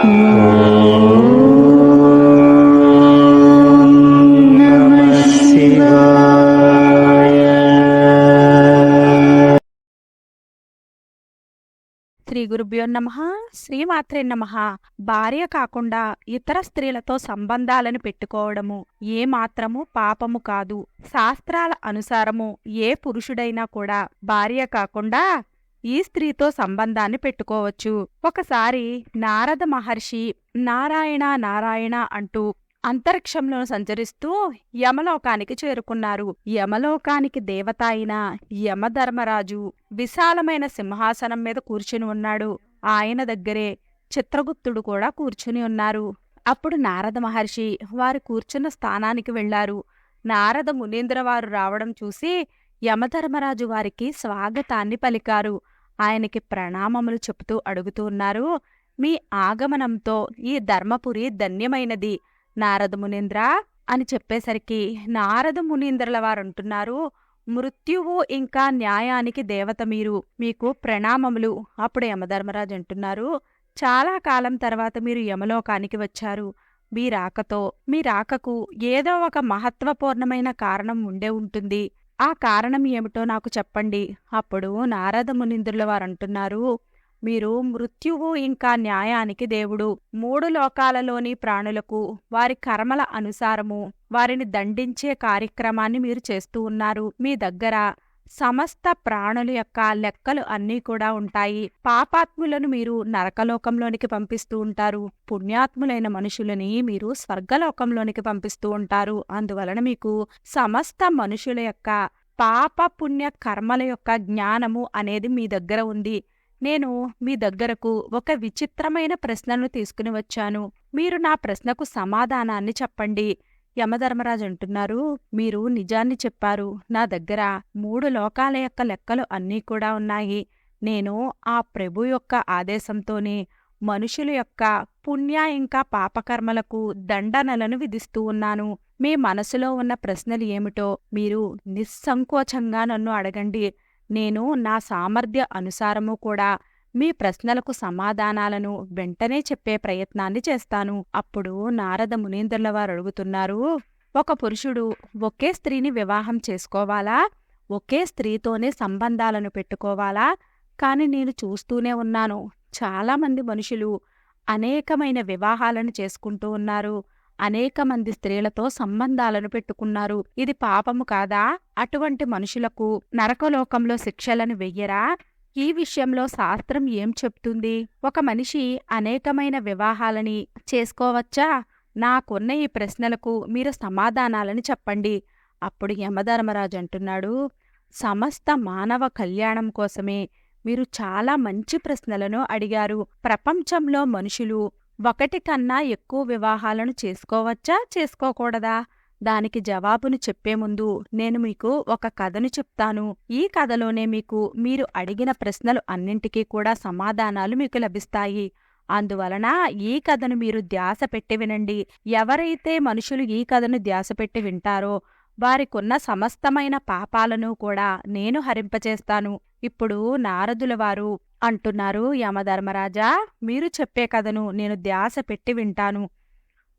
శ్రీ గురుభ్యో నమ శ్రీమాత్రే నమ. భార్య కాకుండా ఇతర స్త్రీలతో సంబంధాలను పెట్టుకోవడము ఏ మాత్రము పాపము కాదు. శాస్త్రాల అనుసారము ఏ పురుషుడైనా కూడా భార్య కాకుండా ఈ స్త్రీతో సంబంధాన్ని పెట్టుకోవచ్చు. ఒకసారి నారద మహర్షి నారాయణ నారాయణ అంటూ అంతరిక్షంలో సంచరిస్తూ యమలోకానికి చేరుకున్నారు. యమలోకానికి దేవత అయిన యమధర్మరాజు విశాలమైన సింహాసనం మీద కూర్చుని ఉన్నాడు. ఆయన దగ్గరే చిత్రగుప్తుడు కూడా కూర్చుని ఉన్నారు. అప్పుడు నారద మహర్షి వారు కూర్చున్న స్థానానికి వెళ్ళారు నారద మునీంద్రవారు రావడం చూసి యమధర్మరాజు వారికి స్వాగతాన్ని పలికారు. ఆయనకి ప్రణామములు చెబుతూ అడుగుతూ ఉన్నారు. మీ ఆగమనంతో ఈ ధర్మపురి ధన్యమైనది. నారద మునీంద్ర అని చెప్పేసరికి నారద మునీంద్రల వారు అంటున్నారు మృత్యువు ఇంకా న్యాయానికి దేవత మీరు. మీకు ప్రణామములు. అప్పుడు యమధర్మరాజు అంటున్నారు. చాలా కాలం తర్వాత మీరు యమలోకానికి వచ్చారు. మీ రాకతో మీ రాకకు ఏదో ఒక మహత్వపూర్ణమైన కారణం ఉండే ఉంటుంది. ఆ కారణం ఏమిటో నాకు చెప్పండి. అప్పుడు నారద మునీంద్రుల వారు అంటున్నారు మీరు మృత్యువు ఇంకా న్యాయానికి దేవుడు. మూడు లోకాలలోని ప్రాణులకు వారి కర్మల అనుసారము వారిని దండించే కార్యక్రమాన్ని మీరు చేస్తూ ఉన్నారు. మీ దగ్గర సమస్త ప్రాణుల యొక్క లెక్కలు అన్నీ కూడా ఉంటాయి. పాపాత్ములను మీరు నరకలోకంలోనికి పంపిస్తూ ఉంటారు. పుణ్యాత్ములైన మనుషులని మీరు స్వర్గలోకంలోనికి పంపిస్తూ ఉంటారు. అందువలన మీకు సమస్త మనుషుల యొక్క పాప పుణ్య కర్మల యొక్క జ్ఞానము అనేది మీ దగ్గర ఉంది. నేను మీ దగ్గరకు ఒక విచిత్రమైన ప్రశ్నను తీసుకుని వచ్చాను. మీరు నా ప్రశ్నకు సమాధానాన్ని చెప్పండి. యమధర్మరాజు అంటున్నారు మీరు నిజాన్ని చెప్పారు. నా దగ్గర మూడు లోకాల యొక్క లెక్కలు అన్నీ కూడా ఉన్నాయి. నేను ఆ ప్రభు యొక్క ఆదేశంతోనే మనుషుల యొక్క పుణ్య ఇంకా పాపకర్మలకు దండనలను విధిస్తూ ఉన్నాను. మీ మనసులో ఉన్న ప్రశ్నలు ఏమిటో మీరు నిస్సంకోచంగా నన్ను అడగండి. నేను నా సామర్థ్య అనుసారము కూడా మీ ప్రశ్నలకు సమాధానాలను వెంటనే చెప్పే ప్రయత్నాన్ని చేస్తాను. అప్పుడు నారద మునీంద్రుల వారు అడుగుతున్నారు ఒక పురుషుడు ఒకే స్త్రీని వివాహం చేసుకోవాలా? ఒకే స్త్రీతోనే సంబంధాలను పెట్టుకోవాలా? కాని నేను చూస్తూనే ఉన్నాను. చాలామంది మనుషులు అనేకమైన వివాహాలను చేసుకుంటూ ఉన్నారు. అనేక మంది స్త్రీలతో సంబంధాలను పెట్టుకున్నారు. ఇది పాపము కాదా? అటువంటి మనుషులకు నరకలోకంలో శిక్షలను వెయ్యరా? ఈ విషయంలో శాస్త్రం ఏం చెప్తుంది? ఒక మనిషి అనేకమైన వివాహాలని చేసుకోవచ్చా? నాకున్న ఈ ప్రశ్నలకు మీరు సమాధానాలని చెప్పండి. అప్పుడు యమధర్మరాజు అంటున్నాడు సమస్త మానవ కళ్యాణం కోసమే మీరు చాలా మంచి ప్రశ్నలను అడిగారు. ప్రపంచంలో మనుషులు ఒకటి కన్నా ఎక్కువ వివాహాలను చేసుకోవచ్చా? చేసుకోకూడదా? దానికి జవాబును చెప్పే ముందు నేను మీకు ఒక కథను చెప్తాను. ఈ కథలోనే మీకు మీరు అడిగిన ప్రశ్నలు అన్నింటికీ కూడా సమాధానాలు మీకు లభిస్తాయి. అందువలన ఈ కథను మీరు ధ్యాస పెట్టి వినండి. ఎవరైతే మనుషులు ఈ కథను ధ్యాస పెట్టి వింటారో వారికున్న సమస్తమైన పాపాలను కూడా నేను హరింపచేస్తాను. ఇప్పుడు నారదుల వారు అంటున్నారు యమధర్మరాజా మీరు చెప్పే కథను నేను ధ్యాస పెట్టి వింటాను.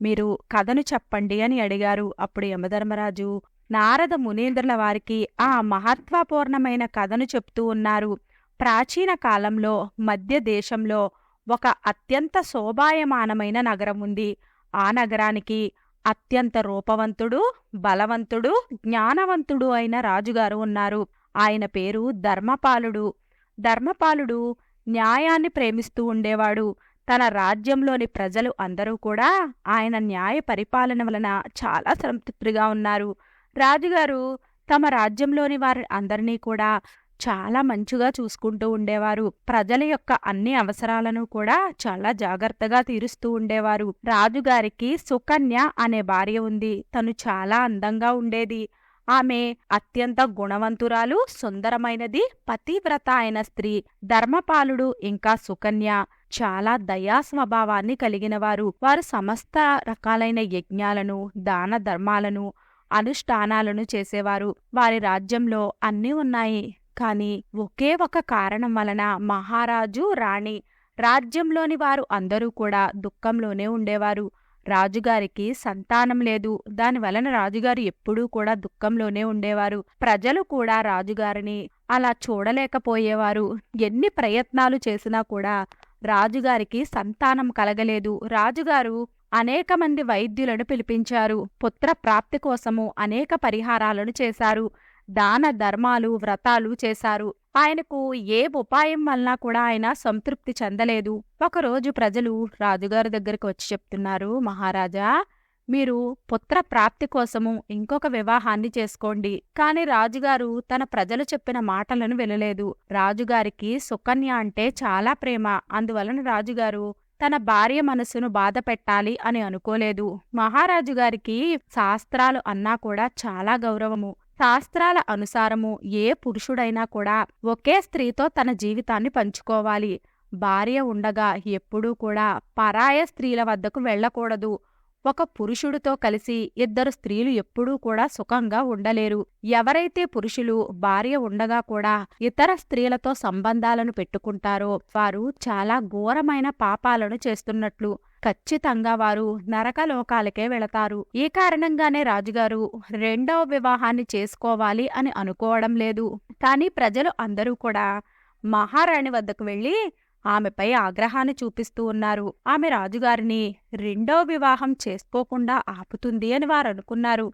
మీరు కథను చెప్పండి అని అడిగారు. అప్పుడు యమధర్మరాజు నారద మునీంద్రుల వారికి ఆ మహత్వపూర్ణమైన కథను చెప్తూ ఉన్నారు. ప్రాచీన కాలంలో మధ్య దేశంలో ఒక అత్యంత శోభాయమానమైన నగరం ఉంది. ఆ నగరానికి అత్యంత రూపవంతుడు బలవంతుడు జ్ఞానవంతుడు అయిన రాజుగారు ఉన్నారు. ఆయన పేరు ధర్మపాలుడు. ధర్మపాలుడు న్యాయాన్ని ప్రేమిస్తూ ఉండేవాడు. తన రాజ్యంలోని ప్రజలు అందరూ కూడా ఆయన న్యాయ పరిపాలన వలన చాలా సంతృప్తిగా ఉన్నారు. రాజుగారు తమ రాజ్యంలోని వారి అందరినీ కూడా చాలా మంచిగా చూసుకుంటూ ఉండేవారు. ప్రజల యొక్క అన్ని అవసరాలను కూడా చాలా జాగ్రత్తగా తీరుస్తూ ఉండేవారు. రాజుగారికి సుకన్య అనే భార్య ఉంది. తను చాలా అందంగా ఉండేది. ఆమె అత్యంత గుణవంతురాలు సుందరమైనది పతివ్రత అయిన స్త్రీ ధర్మపాలుడు ఇంకా సుకన్య. చాలా దయా స్వభావాన్ని కలిగినవారు వారు సమస్త రకాలైన యజ్ఞాలను దాన ధర్మాలను అనుష్ఠానాలను చేసేవారు. వారి రాజ్యంలో అన్నీ ఉన్నాయి. కానీ ఒకే ఒక కారణం వలన మహారాజు రాణి రాజ్యంలోని వారు అందరూ కూడా దుఃఖంలోనే ఉండేవారు. రాజుగారికి సంతానం లేదు. దాని వలన రాజుగారు ఎప్పుడూ కూడా దుఃఖంలోనే ఉండేవారు. ప్రజలు కూడా రాజుగారిని అలా చూడలేకపోయేవారు. ఎన్ని ప్రయత్నాలు చేసినా కూడా రాజుగారికి సంతానం కలగలేదు. రాజుగారు అనేక మంది వైద్యులను పిలిపించారు. పుత్ర ప్రాప్తి కోసము అనేక పరిహారాలను చేశారు. దాన ధర్మాలు వ్రతాలు చేశారు. ఆయనకు ఏ ఉపాయం వలన కూడా ఆయన సంతృప్తి చెందలేదు. ఒకరోజు ప్రజలు రాజుగారి దగ్గరికి వచ్చి చెప్తున్నారు మహారాజా మీరు పుత్ర ప్రాప్తి కోసము ఇంకొక వివాహాన్ని చేసుకోండి. కాని రాజుగారు తన ప్రజలు చెప్పిన మాటలను వినలేదు. రాజుగారికి సుకన్య అంటే చాలా ప్రేమ. అందువలన రాజుగారు తన భార్య మనసును బాధ పెట్టాలి అని అనుకోలేదు. మహారాజు గారికి శాస్త్రాలు అన్నా కూడా చాలా గౌరవము. శాస్త్రాల అనుసారము ఏ పురుషుడైనా కూడా ఒకే స్త్రీతో తన జీవితాన్ని పంచుకోవాలి. భార్య ఉండగా ఎప్పుడూ కూడా పరాయ స్త్రీల వద్దకు వెళ్ళకూడదు. ఒక పురుషుడితో కలిసి ఇద్దరు స్త్రీలు ఎప్పుడూ కూడా సుఖంగా ఉండలేరు. ఎవరైతే పురుషులు భార్య ఉండగా కూడా ఇతర స్త్రీలతో సంబంధాలను పెట్టుకుంటారో వారు చాలా ఘోరమైన పాపాలను చేస్తున్నట్లు ఖచ్చితంగా వారు నరకలోకాలకే వెళతారు. ఈ కారణంగానే రాజుగారు రెండవ వివాహాన్ని చేసుకోవాలి అని అనుకోవడం లేదు. కానీ ప్రజలు అందరూ కూడా మహారాణి వద్దకు వెళ్ళి ఆమెపై ఆగ్రహాన్ని చూపిస్తూ ఉన్నారు. ఆమె రాజుగారిని రెండో వివాహం చేసుకోకుండా ఆపుతుంది అని వారు అనుకున్నారు.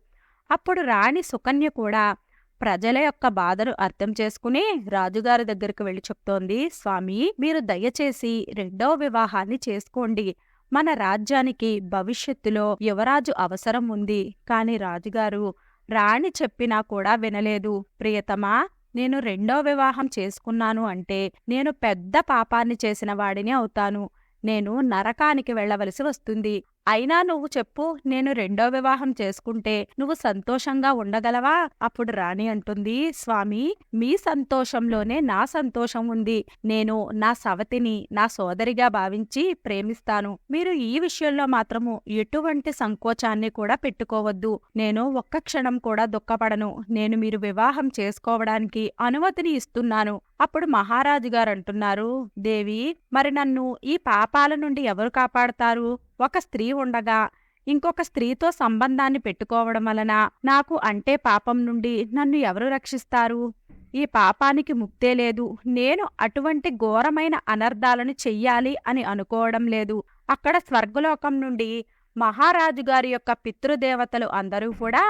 అప్పుడు రాణి సుకన్య కూడా ప్రజల యొక్క బాధను అర్థం చేసుకుని రాజుగారి దగ్గరికి వెళ్ళి చెప్తోంది స్వామి మీరు దయచేసి రెండో వివాహాన్ని చేసుకోండి. మన రాజ్యానికి భవిష్యత్తులో యువరాజు అవసరం ఉంది. కాని రాజుగారు రాణి చెప్పినా కూడా వినలేదు. ప్రియతమా నేను రెండో వివాహం చేసుకున్నాను అంటే నేను పెద్ద పాపాన్ని చేసిన వాడిని అవుతాను. నేను నరకానికి వెళ్ళవలసి వస్తుంది. అయినా నువ్వు చెప్పు నేను రెండో వివాహం చేసుకుంటే నువ్వు సంతోషంగా ఉండగలవా? అప్పుడు రాణి అంటుంది స్వామి మీ సంతోషంలోనే నా సంతోషం ఉంది. నేను నా సవతిని నా సోదరిగా భావించి ప్రేమిస్తాను. మీరు ఈ విషయంలో మాత్రము ఎటువంటి సంకోచాన్ని కూడా పెట్టుకోవద్దు. నేను ఒక్క క్షణం కూడా దుఃఖపడను. నేను మీరు వివాహం చేసుకోవడానికి అనుమతిని ఇస్తున్నాను. అప్పుడు మహారాజు గారు అంటున్నారు దేవి మరి నన్ను ఈ పాపాల నుండి ఎవరు కాపాడతారు? ఒక స్త్రీ ఉండగా ఇంకొక స్త్రీతో సంబంధాన్ని పెట్టుకోవడం వలన నాకు అంటే పాపం నుండి నన్ను ఎవరు రక్షిస్తారు? ఈ పాపానికి ముక్తే లేదు. నేను అటువంటి ఘోరమైన అనర్థాలను చెయ్యాలి అని అనుకోవడం లేదు. అక్కడ స్వర్గలోకం నుండి మహారాజు గారి యొక్క పితృదేవతలు అందరూ కూడా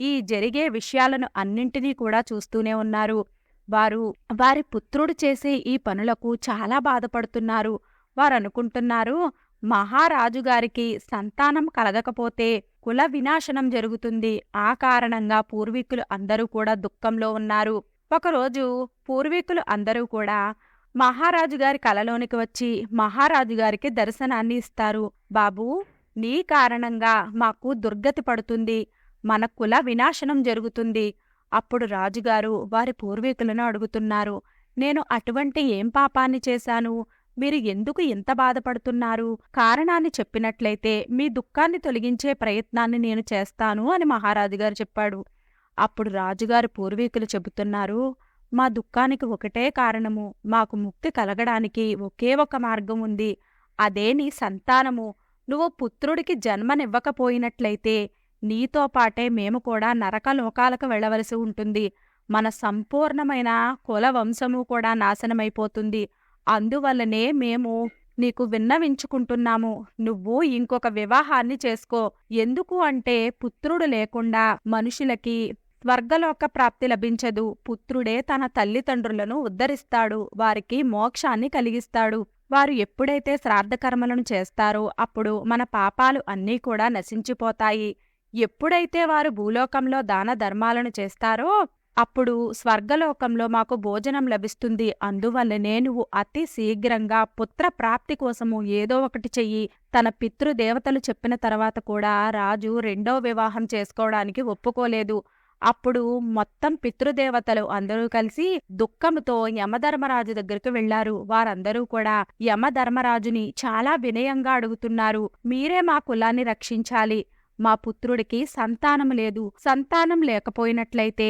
ఈ జరిగే విషయాలను అన్నింటినీ కూడా చూస్తూనే ఉన్నారు. వారు వారి పుత్రుడు చేసే ఈ పనులకు చాలా బాధపడుతున్నారు. వారు అనుకుంటున్నారు మహారాజుగారికి సంతానం కలగకపోతే కుల వినాశనం జరుగుతుంది. ఆ కారణంగా పూర్వీకులు అందరూ కూడా దుఃఖంలో ఉన్నారు. ఒకరోజు పూర్వీకులు అందరూ కూడా మహారాజు గారి కలలోనికి వచ్చి మహారాజు గారికి దర్శనాన్ని ఇస్తారు. బాబూ నీ కారణంగా మాకు దుర్గతి పడుతుంది. మన కుల వినాశనం జరుగుతుంది. అప్పుడు రాజుగారు వారి పూర్వీకులను అడుగుతున్నారు. నేను అటువంటి ఏం పాపాన్ని చేశాను? మీరు ఎందుకు ఇంత బాధపడుతున్నారు? కారణాన్ని చెప్పినట్లయితే మీ దుఃఖాన్ని తొలగించే ప్రయత్నాన్ని నేను చేస్తాను అని మహారాజుగారు చెప్పాడు. అప్పుడు రాజుగారి పూర్వీకులు చెబుతున్నారు మా దుఃఖానికి ఒకటే కారణము. మాకు ముక్తి కలగడానికి ఒకే ఒక మార్గం ఉంది. అదే నీ సంతానము. నువ్వు పుత్రుడికి జన్మనివ్వకపోయినట్లయితే నీతో పాటే మేము కూడా నరకలోకాలకు వెళ్ళవలసి ఉంటుంది. మన సంపూర్ణమైన కుల వంశము కూడా నాశనమైపోతుంది. అందువల్లనే మేము నీకు విన్నవించుకుంటున్నాము. నువ్వు ఇంకొక వివాహాన్ని చేసుకో. ఎందుకు అంటే పుత్రుడు లేకుండా మనుషులకి స్వర్గలోక ప్రాప్తి లభించదు. పుత్రుడే తన తల్లిదండ్రులను ఉద్ధరిస్తాడు. వారికి మోక్షాన్ని కలిగిస్తాడు. వారు ఎప్పుడైతే శ్రాద్ధకర్మలను చేస్తారో అప్పుడు మన పాపాలు అన్నీ కూడా నశించిపోతాయి. ఎప్పుడైతే వారు భూలోకంలో దాన ధర్మాలను చేస్తారో అప్పుడు స్వర్గలోకంలో మాకు భోజనం లభిస్తుంది. అందువల్లనే నువ్వు అతి శీఘ్రంగా పుత్ర ప్రాప్తి కోసము ఏదో ఒకటి చెయ్యి. తన పితృదేవతలు చెప్పిన తర్వాత కూడా రాజు రెండో వివాహం చేసుకోవడానికి ఒప్పుకోలేదు. అప్పుడు మొత్తం పితృదేవతలు అందరూ కలిసి దుఃఖముతో యమధర్మరాజు దగ్గరికి వెళ్ళారు వారందరూ కూడా యమధర్మరాజుని చాలా వినయంగా అడుగుతున్నారు. మీరే మా కులాన్ని రక్షించాలి. మా పుత్రుడికి సంతానం లేదు. సంతానం లేకపోయినట్లయితే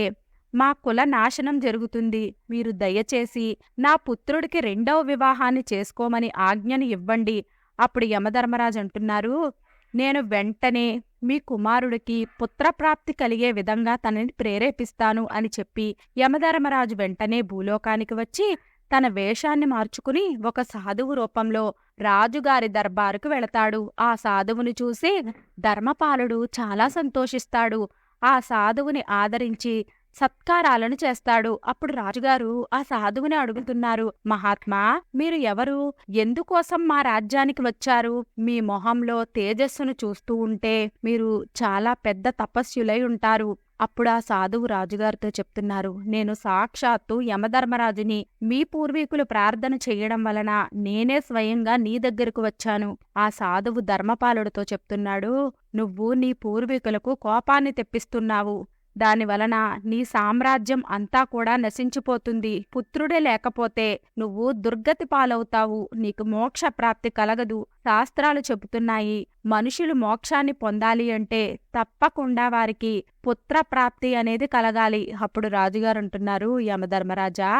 మా కుల నాశనం జరుగుతుంది. మీరు దయచేసి నా పుత్రుడికి రెండవ వివాహాన్ని చేసుకోమని ఆజ్ఞని ఇవ్వండి. అప్పుడు యమధర్మరాజు అంటున్నారు నేను వెంటనే మీ కుమారుడికి పుత్రప్రాప్తి కలిగే విధంగా తనని ప్రేరేపిస్తాను అని చెప్పి యమధర్మరాజు వెంటనే భూలోకానికి వచ్చి తన వేషాన్ని మార్చుకుని ఒక సాధువు రూపంలో రాజుగారి దర్బారుకు వెళతాడు. ఆ సాధువుని చూసి ధర్మపాలుడు చాలా సంతోషిస్తాడు. ఆ సాధువుని ఆదరించి సత్కారాలను చేస్తాడు. అప్పుడు రాజుగారు ఆ సాధువుని అడుగుతున్నారు మహాత్మా మీరు ఎవరు? ఎందుకోసం మా రాజ్యానికి వచ్చారు? మీ మొహంలో తేజస్సును చూస్తూ ఉంటే మీరు చాలా పెద్ద తపస్సులై ఉంటారు. అప్పుడు ఆ సాధువు రాజుగారితో చెప్తున్నారు నేను సాక్షాత్తు యమధర్మరాజుని. మీ పూర్వీకులు ప్రార్థన చేయడం వలన నేనే స్వయంగా నీ దగ్గరకు వచ్చాను. ఆ సాధువు ధర్మపాలుడితో చెప్తున్నాడు నువ్వు నీ పూర్వీకులకు కోపాన్ని తెప్పిస్తున్నావు. దానివలన నీ సామ్రాజ్యం అంతా కూడా నశించిపోతుంది. పుత్రుడే లేకపోతే నువ్వు దుర్గతి పాలవుతావు. నీకు మోక్ష ప్రాప్తి కలగదు. శాస్త్రాలు చెబుతున్నాయి. మనుషులు మోక్షాన్ని పొందాలి అంటే తప్పకుండా వారికి పుత్ర ప్రాప్తి అనేది కలగాలి. అప్పుడు రాజుగారు అంటున్నారు యమధర్మరాజా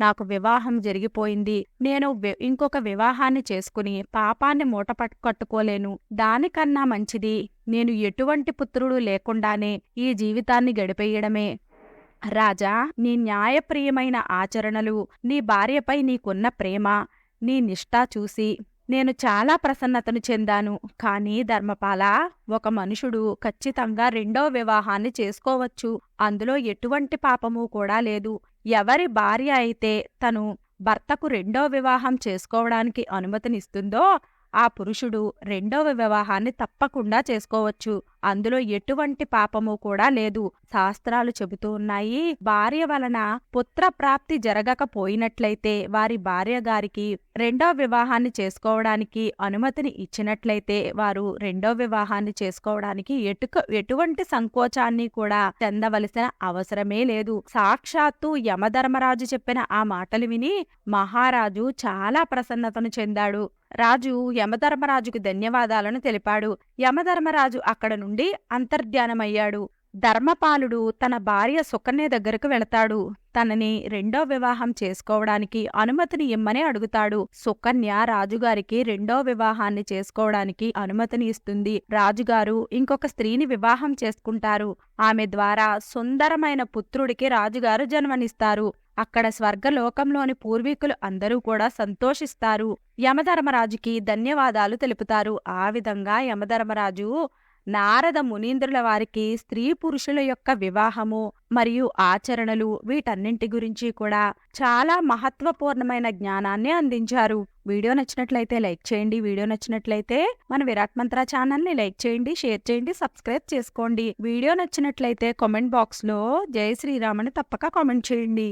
నాకు వివాహం జరిగిపోయింది. నేను ఇంకొక వివాహాన్ని చేసుకుని పాపాన్ని మూట కట్టుకోలేను దానికన్నా మంచిది నేను ఎటువంటి పుత్రుడు లేకుండానే ఈ జీవితాన్ని గడిపేయడమే. రాజా నీ న్యాయప్రియమైన ఆచరణలు నీ భార్యపై నీకున్న ప్రేమ నీ నిష్ఠా చూసి నేను చాలా ప్రసన్నతను చెందాను. కానీ ధర్మపాల ఒక మనుషుడు ఖచ్చితంగా రెండో వివాహాన్ని చేసుకోవచ్చు. అందులో ఎటువంటి పాపము కూడా లేదు. ఎవరి భార్య అయితే తను భర్తకు రెండో వివాహం చేసుకోవడానికి అనుమతినిస్తుందో ఆ పురుషుడు రెండవ వివాహాన్ని తప్పకుండా చేసుకోవచ్చు. అందులో ఎటువంటి పాపము కూడా లేదు. శాస్త్రాలు చెబుతూ ఉన్నాయి భార్య వలన పుత్ర ప్రాప్తి జరగకపోయినట్లయితే వారి భార్య గారికి రెండో వివాహాన్ని చేసుకోవడానికి అనుమతిని ఇచ్చినట్లయితే వారు రెండో వివాహాన్ని చేసుకోవడానికి ఎటుక ఎటువంటి సంకోచాన్ని కూడా చెందవలసిన అవసరమే లేదు. సాక్షాత్తు యమధర్మరాజు చెప్పిన ఆ మాటలు విని మహారాజు చాలా ప్రసన్నతను చెందాడు. రాజు యమధర్మరాజుకు ధన్యవాదాలను తెలిపాడు. యమధర్మరాజు అక్కడ నుండి అంతర్ధ్యానమయ్యాడు. ధర్మపాలుడు తన భార్య సుకన్య దగ్గరకు వెళతాడు. తనని రెండో వివాహం చేసుకోవడానికి అనుమతిని ఇమ్మని అడుగుతాడు. సుకన్య రాజుగారికి రెండో వివాహాన్ని చేసుకోవడానికి అనుమతిని ఇస్తుంది. రాజుగారు ఇంకొక స్త్రీని వివాహం చేసుకుంటారు. ఆమె ద్వారా సుందరమైన పుత్రుడికి రాజుగారు జన్మనిస్తారు. అక్కడ స్వర్గలోకంలోని పూర్వీకులు అందరూ కూడా సంతోషిస్తారు. యమధర్మరాజుకి ధన్యవాదాలు తెలుపుతారు. ఆ విధంగా యమధర్మరాజు నారద మునీంద్రుల వారికి స్త్రీ పురుషుల యొక్క వివాహము మరియు ఆచరణలు వీటన్నింటి గురించి కూడా చాలా మహత్వపూర్ణమైన జ్ఞానాన్ని అందించారు. వీడియో నచ్చినట్లయితే లైక్ చేయండి. వీడియో నచ్చినట్లయితే మన విరాట్ మంత్ర ఛానల్ని లైక్ చేయండి షేర్ చేయండి సబ్స్క్రైబ్ చేసుకోండి. వీడియో నచ్చినట్లయితే కామెంట్ బాక్స్లో జై శ్రీరామ్ అని తప్పక కామెంట్ చేయండి.